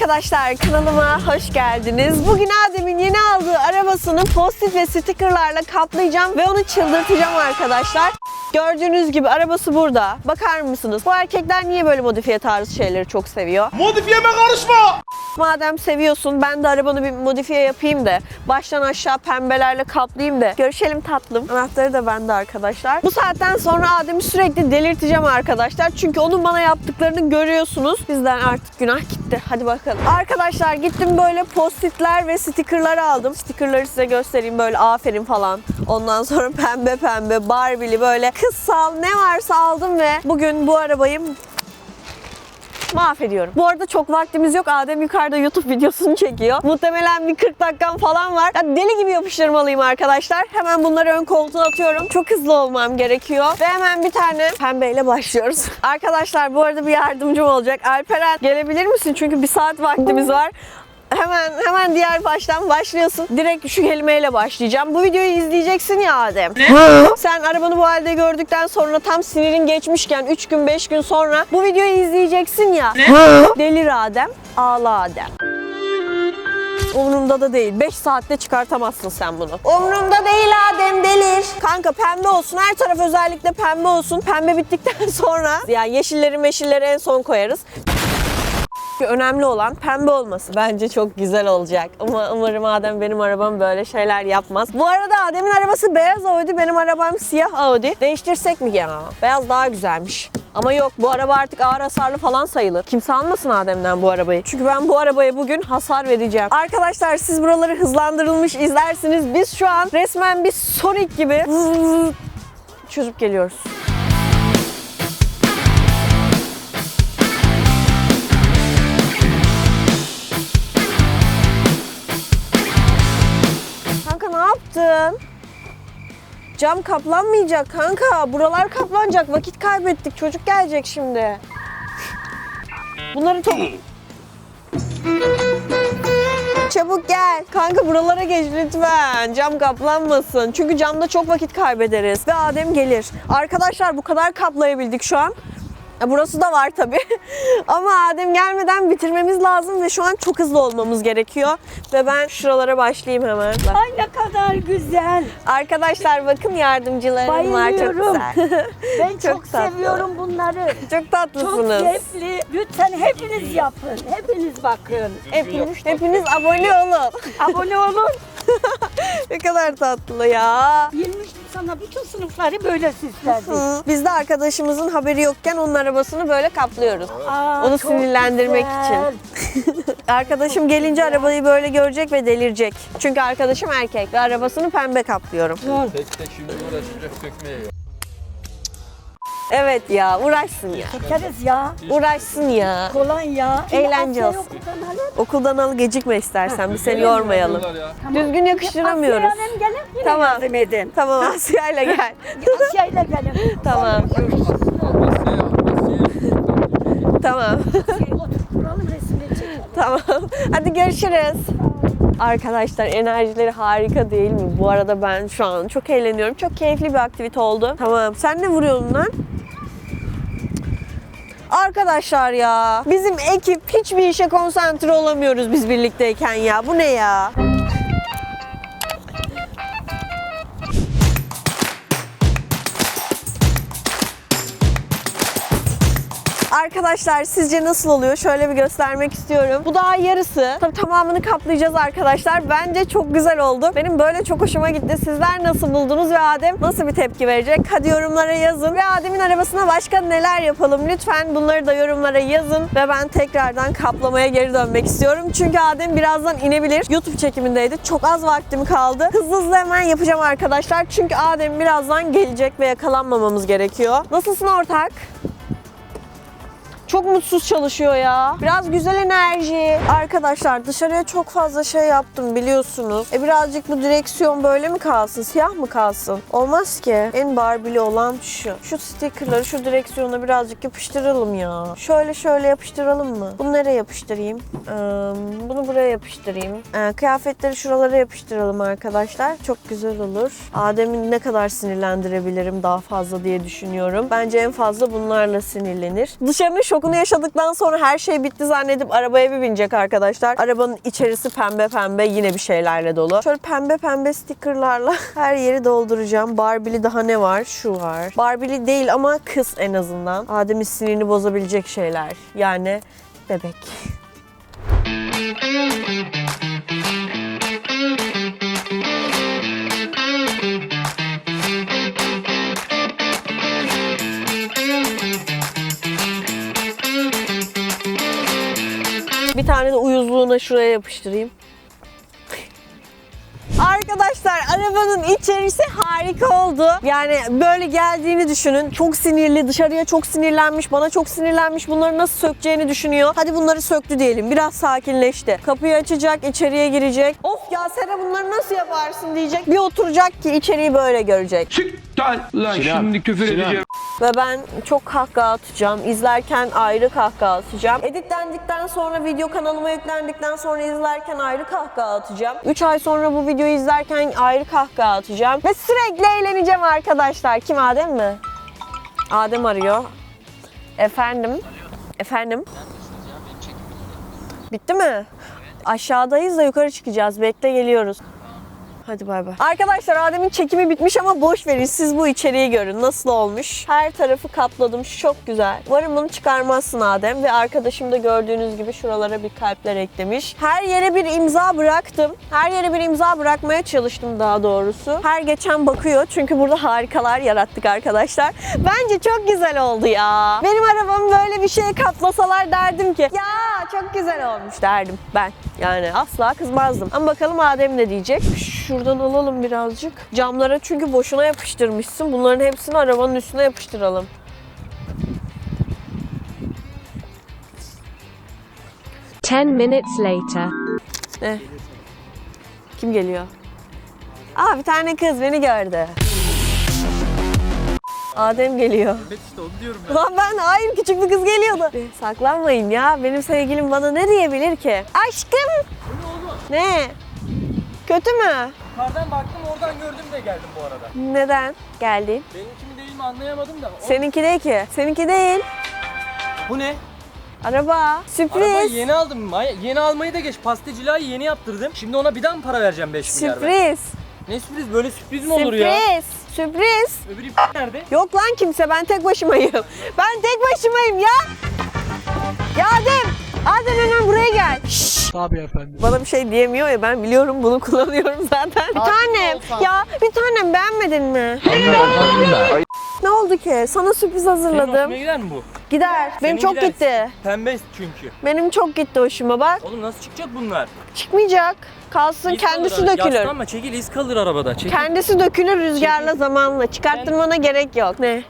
Arkadaşlar kanalıma hoş geldiniz. Bugün Adem'in yeni aldığı arabasını post-it ve stickerlarla kaplayacağım ve onu çıldırtacağım arkadaşlar. Gördüğünüz gibi arabası burada. Bakar mısınız? Bu erkekler niye böyle modifiye tarzı şeyleri çok seviyor? Modifiyeme karışma! Madem seviyorsun ben de arabanı bir modifiye yapayım da baştan aşağı pembelerle kaplayayım da görüşelim tatlım. Anahtarı da bende arkadaşlar. Bu saatten sonra Adem'i sürekli delirteceğim arkadaşlar. Çünkü onun bana yaptıklarını görüyorsunuz. Bizden artık günah gitti. Hadi bakalım. Arkadaşlar gittim böyle postitler ve stickerlar aldım. Stickerları size göstereyim böyle aferin falan. Ondan sonra pembe pembe Barbie'li böyle kızsal ne varsa aldım ve bugün bu arabayı mahvediyorum. Bu arada çok vaktimiz yok. Adem yukarıda YouTube videosunu çekiyor. Muhtemelen bir 40 dakikam falan var. Ya deli gibi yapıştırmalıyım arkadaşlar. Hemen bunları ön koltuğa atıyorum. Çok hızlı olmam gerekiyor. Ve hemen bir tane pembeyle başlıyoruz. Arkadaşlar bu arada bir yardımcım olacak. Alperen gelebilir misin? Çünkü bir saat vaktimiz var. Hemen hemen diğer baştan başlıyorsun. Direkt şu kelimeyle başlayacağım. Bu videoyu izleyeceksin ya Adem. Sen arabanı bu halde gördükten sonra tam sinirin geçmişken 3 gün 5 gün sonra bu videoyu izleyeceksin ya. Delir Adem, ağla Adem. Umrumda da değil. 5 saatte çıkartamazsın sen bunu. Umrumda değil Adem delir. Kanka pembe olsun. Her taraf özellikle pembe olsun. Pembe bittikten sonra yani yeşilleri meşilleri en son koyarız. Önemli olan pembe olması. Bence çok güzel olacak. Ama umarım Adem benim arabam böyle şeyler yapmaz. Bu arada Adem'in arabası beyaz Audi, benim arabam siyah Audi. Değiştirsek mi ya? Beyaz daha güzelmiş. Ama yok bu araba artık ağır hasarlı falan sayılır. Kimse almasın Adem'den bu arabayı. Çünkü ben bu arabaya bugün hasar vereceğim. Arkadaşlar siz buraları hızlandırılmış izlersiniz. Biz şu an resmen bir Sonic gibi çözüp geliyoruz. Yaptın? Cam kaplanmayacak kanka. Buralar kaplanacak. Vakit kaybettik. Çocuk gelecek şimdi. Bunları top... Çabuk gel. Kanka buralara geç lütfen. Cam kaplanmasın. Çünkü camda çok vakit kaybederiz. Ve Adem gelir. Arkadaşlar bu kadar kaplayabildik şu an. Ya Burası da var tabii. Ama Adem gelmeden bitirmemiz lazım ve şu an çok hızlı olmamız gerekiyor. Ve ben şuralara başlayayım hemen. Bak. Ay ne kadar güzel. Arkadaşlar bakın yardımcılarım var çok güzel. Ben Çok çok, tatlı. seviyorum bunları. çok Çok tatlısınız. zevkli. Lütfen hepiniz yapın. Hepiniz bakın. Hepiniz, hepiniz abone olun. Abone olun. ne kadar tatlı ya. 23 sana bütün sınıfları böyle süslerdik. Hı. Biz de arkadaşımızın haberi yokken onun arabasını böyle kaplıyoruz. Aa, Onu çok sinirlendirmek güzel. Arkadaşım gelince arabayı böyle görecek ve delirecek. Çünkü arkadaşım erkek ve arabasını pembe kaplıyorum. Tek tek şimdi uğraşacak sökmeye yok. Evet ya uğraşsın ya. Çekeriz ya. Uğraşsın ya. Kolonya. Eğlence Asya'ya olsun. okuldan alır. Okuldan al gecikme istersen biz seni yormayalım. Düzgün yakıştıramıyoruz. Asya'ya hanım gelin yine Tamam. yardım edin. Tamam Asya'yla gel. Asya'yla gelin. tamam. Tamam. Asya'ya otur kuralım resmini çekelim. tamam. Hadi görüşürüz. Arkadaşlar enerjileri harika değil mi? Bu arada ben şu an çok eğleniyorum. Çok keyifli bir aktivite oldu. Tamam. Sen ne vuruyorsun lan? Arkadaşlar ya bizim ekip hiçbir işe konsantre olamıyoruz biz birlikteyken ya. Bu ne ya? Arkadaşlar sizce nasıl oluyor? Şöyle bir göstermek istiyorum. Bu daha yarısı. Tabii tamamını kaplayacağız arkadaşlar. Bence çok güzel oldu. Benim böyle çok hoşuma gitti. Sizler nasıl buldunuz ve Adem nasıl bir tepki verecek? Hadi yorumlara yazın. Ve Adem'in arabasına başka neler yapalım? Lütfen bunları da yorumlara yazın. Ve ben tekrardan kaplamaya geri dönmek istiyorum. Çünkü Adem birazdan inebilir. YouTube çekimindeydi. Çok az vaktim kaldı. Hızlı hızlı hemen yapacağım arkadaşlar. Çünkü Adem birazdan gelecek ve yakalanmamamız gerekiyor. Nasılsın ortak? Çok mutsuz çalışıyor ya. Biraz güzel enerji. Ar- Arkadaşlar dışarıya çok fazla şey yaptım biliyorsunuz. E birazcık bu direksiyon böyle mi kalsın? Siyah mı kalsın? Olmaz ki. En barbili olan şu. Şu stickerları şu direksiyona birazcık yapıştıralım ya. Şöyle şöyle yapıştıralım mı? Bunu nereye yapıştırayım? Ee, bunu buraya yapıştırayım. Ee, kıyafetleri şuralara yapıştıralım arkadaşlar. Çok güzel olur. Adem'i ne kadar sinirlendirebilirim daha fazla diye düşünüyorum. Bence en fazla bunlarla sinirlenir. Dışarının şokunu yaşadıktan sonra her şey bitti zannedip arabaya bir binecek arkadaşlar. Arabanın içerisi pembe pembe yine bir şeylerle dolu. Şöyle pembe pembe stickerlarla her yeri dolduracağım. Barbie'li daha ne var? Şu var. Barbie'li değil ama kız en azından. Adem'in sinirini bozabilecek şeyler. Yani bebek. Bir tane de uyuzluğuna şuraya yapıştırayım. Arkadaşlar arabanın içerisi harika oldu. Yani böyle geldiğini düşünün. Çok sinirli, dışarıya çok sinirlenmiş, bana çok sinirlenmiş. Bunları nasıl sökeceğini düşünüyor. Hadi bunları söktü diyelim. Biraz sakinleşti. Kapıyı açacak, içeriye girecek. Of ya Sera bunları nasıl yaparsın diyecek. Bir oturacak ki içeriği böyle görecek. Çık lan şimdi küfür edeceğim. Ve ben çok kahkaha atacağım. İzlerken ayrı kahkaha atacağım. Editlendikten sonra video kanalıma yüklendikten sonra izlerken ayrı kahkaha atacağım. 3 ay sonra bu videoyu izlerken ayrı kahkaha atacağım. Ve sürekli eğleneceğim arkadaşlar. Kim Adem mi? Adem arıyor. Efendim? Efendim? Bitti mi? Aşağıdayız da yukarı çıkacağız. Bekle geliyoruz. Hadi bay bay. Arkadaşlar Adem'in çekimi bitmiş ama boş verin. Siz bu içeriği görün. Nasıl olmuş? Her tarafı kapladım. Çok güzel. Umarım bunu çıkarmazsın Adem. Ve arkadaşım da gördüğünüz gibi şuralara bir kalpler eklemiş. Her yere bir imza bıraktım. Her yere bir imza bırakmaya çalıştım daha doğrusu. Her geçen bakıyor. Çünkü burada harikalar yarattık arkadaşlar. Bence çok güzel oldu ya. Benim arabamı böyle bir şeye kaplasalar derdim ki ya çok güzel olmuş derdim ben. Yani asla kızmazdım. Ama bakalım Adem ne diyecek? Şuradan alalım birazcık. Camlara çünkü boşuna yapıştırmışsın. Bunların hepsini arabanın üstüne yapıştıralım. Ten minutes later. Ne? Kim geliyor? Aa bir tane kız beni gördü. Adem geliyor. Evet işte onu diyorum ben. Lan ben hayır küçük bir kız geliyordu. Saklanmayın ya. Benim sevgilim bana ne diyebilir ki? Aşkım. Ne? Kötü mü? Yukarıdan baktım oradan gördüm de geldim bu arada. Neden geldin? Benimki mi değil mi anlayamadım da. O- Seninki değil ki. Seninki değil. Bu ne? Araba. Sürpriz. Arabayı yeni aldım. Yeni almayı da geç. Pastecilayı yeni yaptırdım. Şimdi ona bir daha mı para vereceğim 5 milyar ben? Sürpriz. Ne sürpriz? Böyle sürpriz mi olur ya? Sürpriz. Sürpriz. Öbür ip nerede? Yok lan kimse ben tek başımayım. Ben tek başımayım ya. Ya Adem. Adem hemen buraya gel. Şşş. Tabii efendim. Bana bir şey diyemiyor ya ben biliyorum bunu kullanıyorum zaten. Bir tanem ya bir tanem beğenmedin mi? ne oldu ki? Sana sürpriz hazırladım. gider mi bu? Gider. Benim Senin çok gider. gitti. Pembe çünkü. Benim çok gitti hoşuma bak. Oğlum nasıl çıkacak bunlar? Çıkmayacak. Kalsın İz kendisi kalır, dökülür. Yaslanma çekil iz kalır arabada. Çekil. Kendisi dökülür rüzgarla zamanla. Çıkarttırmana gerek yok. Ne?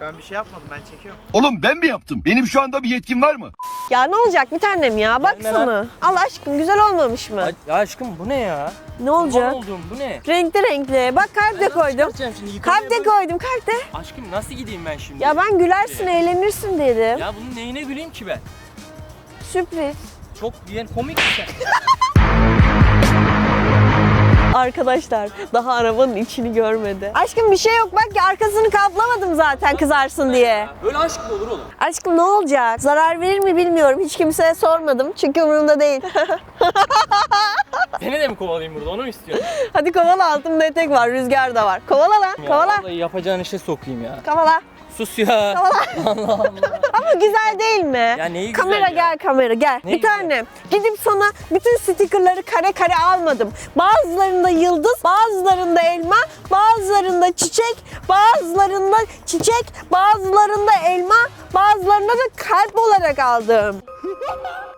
Ben bir şey yapmadım ben çekiyorum. Oğlum ben mi yaptım? Benim şu anda bir yetkim var mı? Ya ne olacak bir tanem ya baksana. Allah aşkım güzel olmamış mı? Ay- Ya aşkım bu ne ya? Ne olacak? Kurban oldum bu ne? Renkli renkli. Bak kalp de koydum. çıkartacağım şimdi? Yıkamaya Kalp de bak- koydum kalp de. Aşkım nasıl gideyim ben şimdi? Ya ben gülersin eğlenirsin dedim. Ya bunun neyine güleyim ki ben? Sürpriz. Çok diyen komik bir şey. Arkadaşlar daha arabanın içini görmedi. Aşkım bir şey yok bak ya arkasını kaplamadım zaten kızarsın diye. Böyle aşk mı olur oğlum? Aşkım ne olacak? Zarar verir mi bilmiyorum. Hiç kimseye sormadım. Çünkü umurumda değil. Seni de mi kovalayayım burada onu mu istiyorsun? Hadi kovala altımda etek var, rüzgar da var. Kovala lan, Ya kovala. Vallahi yapacağın işe sokayım ya. Kovala. Sus ya. Ama güzel değil mi? Ya neyi güzel kamera ya? gel kamera gel. Ne bir güzel? tane. Gidip sana bütün stikerleri kare kare almadım. Bazılarında yıldız, bazılarında elma, bazılarında çiçek, bazılarında çiçek, bazılarında elma, bazılarında da kalp olarak aldım.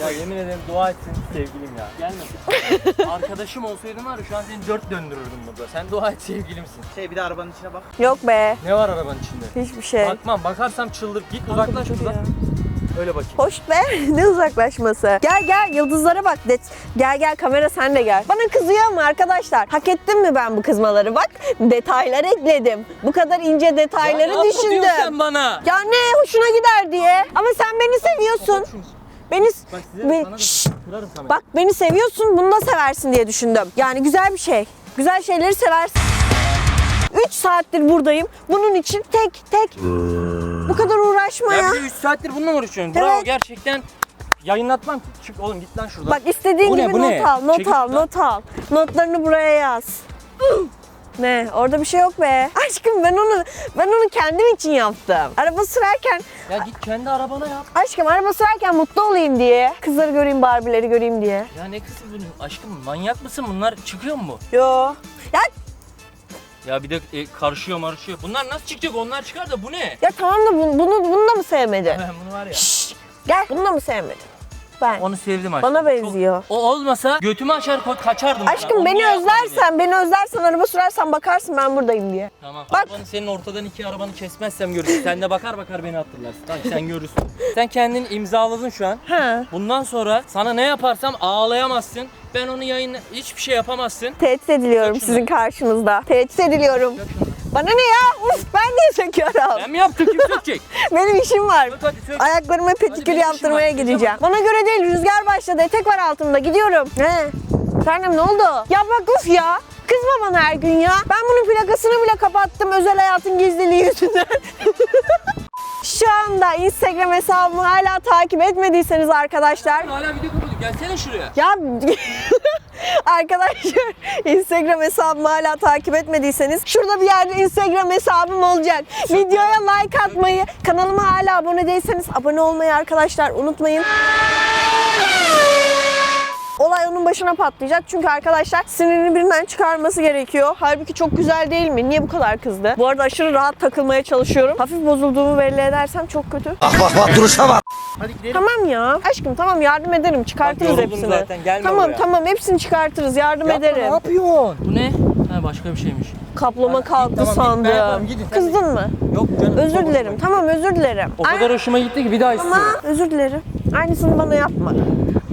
Ya yemin ederim dua etsin sevgilim ya. Gelme. Arkadaşım olsaydın var ya şu an seni dört döndürürdüm burada. Sen dua et sevgilimsin. Şey bir de arabanın içine bak. Yok be. Ne var arabanın içinde? Hiçbir şey. Bakmam. Bakarsam çıldır. Git uzaklaş buradan. Öyle bakayım. Hoş be. ne uzaklaşması. Gel gel yıldızlara bak. Det gel gel kamera sen de gel. Bana kızıyor mu arkadaşlar? Hak ettim mi ben bu kızmaları? Bak detaylar ekledim. Bu kadar ince detayları Ya düşündüm. sen bana? Ya ne hoşuna gider diye. Ama sen beni seviyorsun. Beni Bak size Be- Şşş! Bak beni seviyorsun bunu da seversin diye düşündüm. Yani güzel bir şey. Güzel şeyleri seversin. 3 saattir buradayım. Bunun için tek tek bu kadar uğraşma ya. Ya bir de 3 saattir bununla uğraşıyorsun? Bravo Evet. gerçekten. Yayınlatmam. Çık oğlum git lan şuradan. Bak istediğin Bu ne, gibi bu not ne? al, not Çekil al, not al. Notlarını buraya yaz. ne? Orada bir şey yok be. Aşkım ben onu ben onu kendim için yaptım. Araba sürerken Ya git kendi arabana yap. aşkım araba sürerken mutlu olayım diye. Kızları göreyim, Barbie'leri göreyim diye. Ya ne kızı bu? Aşkım manyak mısın? Bunlar çıkıyor mu? Yo. Ya Ya bir de e, karışıyor marışıyor. Bunlar nasıl çıkacak? Onlar çıkar da bu ne? ya tamam da bunu bunu, bunu da mı sevmedin? Ben bunu var ya. Şşş, gel. Bunu da mı sevmedin? Ben. Onu sevdim aşkım. Bana benziyor. Çok- o olmasa götümü açar ko- kaçardım. Aşkım Onu beni niye yapmadın özlersen, beni özlersen araba sürersen bakarsın ben buradayım diye. Tamam. Bak. Arabanı senin ortadan iki arabanı kesmezsem görürsün. Sen de bakar bakar beni hatırlarsın. Tamam sen görürsün. Sen kendin imzaladın şu an. Ha. Bundan sonra sana ne yaparsam ağlayamazsın. Ben onu yayın hiçbir şey yapamazsın. Tehdit ediliyorum Sök şunu. sizin karşınızda. Tehdit ediliyorum. Bana ne ya? Uf ben niye söküyorum? Ben mi yaptım kim sökecek? Benim işim var. Sök hadi sök. Ayaklarıma pedikür benim işim yaptırmaya var, gideceğim. Bana göre değil rüzgar başladı. Etek var altımda gidiyorum. He. Efendim ne oldu? Ya bak uf ya. Kızma bana her gün ya. Ben bunun plakasını bile kapattım özel hayatın gizliliği yüzünden. Şu anda Instagram hesabımı hala takip etmediyseniz arkadaşlar Hala video kapatıyor. Gelsene şuraya. ya arkadaşlar Instagram hesabımı hala takip etmediyseniz şurada bir yerde Instagram hesabım olacak. Videoya like atmayı, kanalıma hala abone değilseniz abone olmayı arkadaşlar unutmayın. Olay onun başına patlayacak çünkü arkadaşlar sinirini birinden çıkarması gerekiyor. Halbuki çok güzel değil mi? Niye bu kadar kızdı? Bu arada aşırı rahat takılmaya çalışıyorum. Hafif bozulduğumu belli edersem çok kötü. Hadi gidelim. Tamam ya. Aşkım tamam yardım ederim. Çıkartırız Bak hepsini. zaten, gelme tamam buraya. tamam hepsini çıkartırız. Yardım Yapma, ederim. ne yapıyorsun? Bu ne? Ha başka bir şeymiş. Kaplama kalktı tamam, git, ben yaparım, sandım. gidin, sen Kızdın mı? Yok canım. Özür dilerim. Tamam özür dilerim. O kadar hoşuma gitti ki bir daha istiyorum. Ama özür dilerim. Aynısını bana yapma.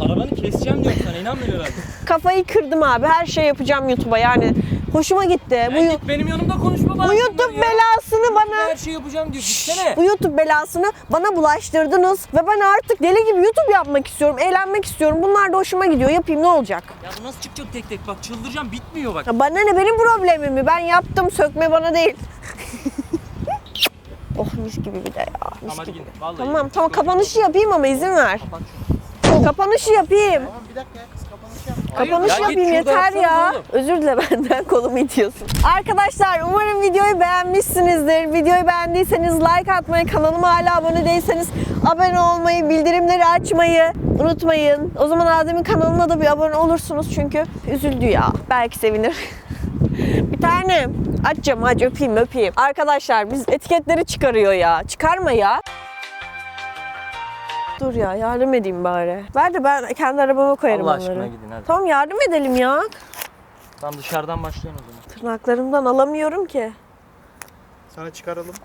Arabanı keseceğim diyorum sana inanmıyor herhalde. Kafayı kırdım abi. Her şey yapacağım YouTube'a yani. Hoşuma gitti. Bu, Ben yu- git benim yanımda konuşma bana. bu YouTube belasını bana Her şeyi yapacağım diyor. Gitsene. bu YouTube belasını bana bulaştırdınız ve ben artık deli gibi YouTube yapmak istiyorum, eğlenmek istiyorum. Bunlar da hoşuma gidiyor. Yapayım ne olacak? Ya bu nasıl çıkacak tek tek bak çıldıracağım bitmiyor bak. Ya bana ne benim problemim mi? Ben yaptım sökme bana değil. oh mis gibi bir de ya. Mis Tamam hadi gibi. Vallahi. Tamam tamam kapanışı yapayım ama izin ver. Kapat şunu. Kapanışı yapayım. Tamam bir dakika ya kız kapanış yap. Hayır, Kapanış ya yapayım yeter ya. oğlum. Özür dile benden kolumu itiyorsun. Arkadaşlar umarım videoyu beğenmişsinizdir. Videoyu beğendiyseniz like atmayı, kanalıma hala abone değilseniz abone olmayı, bildirimleri açmayı unutmayın. O zaman Adem'in kanalına da bir abone olursunuz çünkü üzüldü ya. Belki sevinir. bir tane aç camı aç öpeyim öpeyim. Arkadaşlar biz etiketleri çıkarıyor ya. Çıkarma ya. Dur ya yardım edeyim bari. Ver de ben kendi arabama koyarım Allah onları. aşkına gidin hadi. Tamam yardım edelim ya. Tam dışarıdan başlayalım o zaman. Tırnaklarımdan alamıyorum ki. Sana çıkaralım.